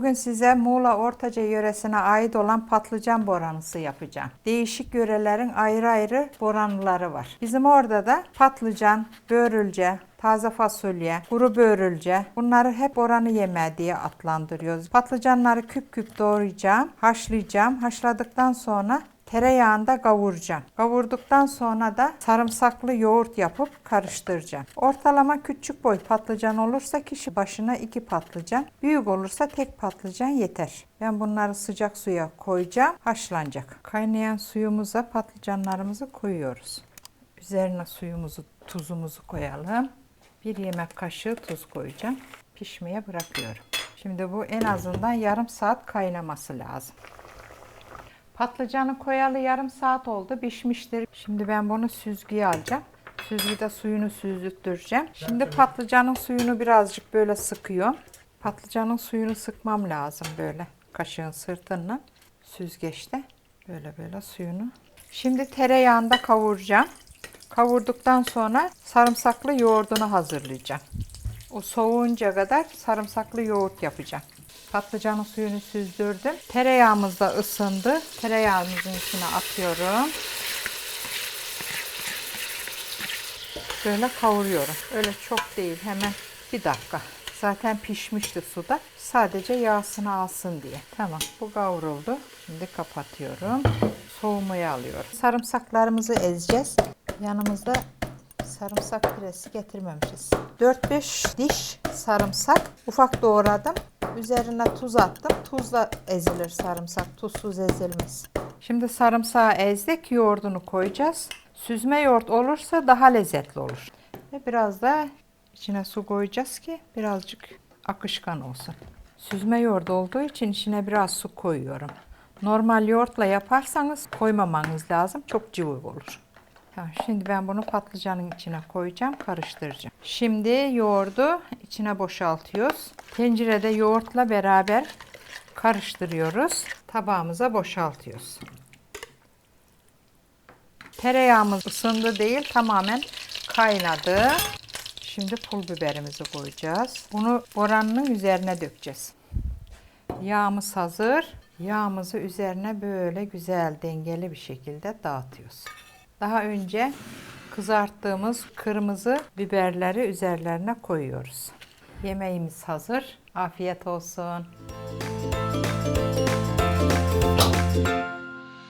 Bugün size Muğla Ortaca yöresine ait olan patlıcan boranısı yapacağım. Değişik yörelerin ayrı ayrı boranıları var. Bizim orada da patlıcan, börülce, taze fasulye, kuru börülce bunları hep oranı yemeği diye adlandırıyoruz. Patlıcanları küp küp doğrayacağım, haşlayacağım. Haşladıktan sonra tereyağında kavuracağım. Kavurduktan sonra da sarımsaklı yoğurt yapıp karıştıracağım. Ortalama küçük boy patlıcan olursa kişi başına iki patlıcan, büyük olursa tek patlıcan yeter. Ben bunları sıcak suya koyacağım, haşlanacak. Kaynayan suyumuza patlıcanlarımızı koyuyoruz. Üzerine suyumuzu, tuzumuzu koyalım. Bir yemek kaşığı tuz koyacağım. Pişmeye bırakıyorum. Şimdi bu en azından yarım saat kaynaması lazım. Patlıcanı koyalı yarım saat oldu. Pişmiştir. Şimdi ben bunu süzgüye alacağım. Süzgüde suyunu süzdüreceğim. Şimdi patlıcanın suyunu birazcık böyle sıkıyorum. Patlıcanın suyunu sıkmam lazım böyle kaşığın sırtından süzgeçte. Böyle böyle suyunu. Şimdi tereyağında kavuracağım. Kavurduktan sonra sarımsaklı yoğurdunu hazırlayacağım. O soğuyunca kadar sarımsaklı yoğurt yapacağım. Patlıcanın suyunu süzdürdüm. Tereyağımız da ısındı. Tereyağımızın içine atıyorum. Böyle kavuruyorum. Öyle çok değil hemen bir dakika. Zaten pişmişti suda. Sadece yağsını alsın diye. Tamam bu kavruldu. Şimdi kapatıyorum. Soğumaya alıyorum. Sarımsaklarımızı ezeceğiz. Yanımızda sarımsak püresi getirmemişiz. 4-5 diş sarımsak ufak doğradım. Üzerine tuz attım. Tuzla ezilir sarımsak. Tuzsuz ezilmez. Şimdi sarımsağı ezdik. Yoğurdunu koyacağız. Süzme yoğurt olursa daha lezzetli olur. Ve biraz da içine su koyacağız ki birazcık akışkan olsun. Süzme yoğurt olduğu için içine biraz su koyuyorum. Normal yoğurtla yaparsanız koymamanız lazım. Çok cıvık olur. Şimdi ben bunu patlıcanın içine koyacağım, karıştıracağım. Şimdi yoğurdu içine boşaltıyoruz. Tencerede yoğurtla beraber karıştırıyoruz. Tabağımıza boşaltıyoruz. Tereyağımız ısındı değil, tamamen kaynadı. Şimdi pul biberimizi koyacağız. Bunu boranının üzerine dökeceğiz. Yağımız hazır. Yağımızı üzerine böyle güzel dengeli bir şekilde dağıtıyoruz. Daha önce kızarttığımız kırmızı biberleri üzerlerine koyuyoruz. Yemeğimiz hazır. Afiyet olsun.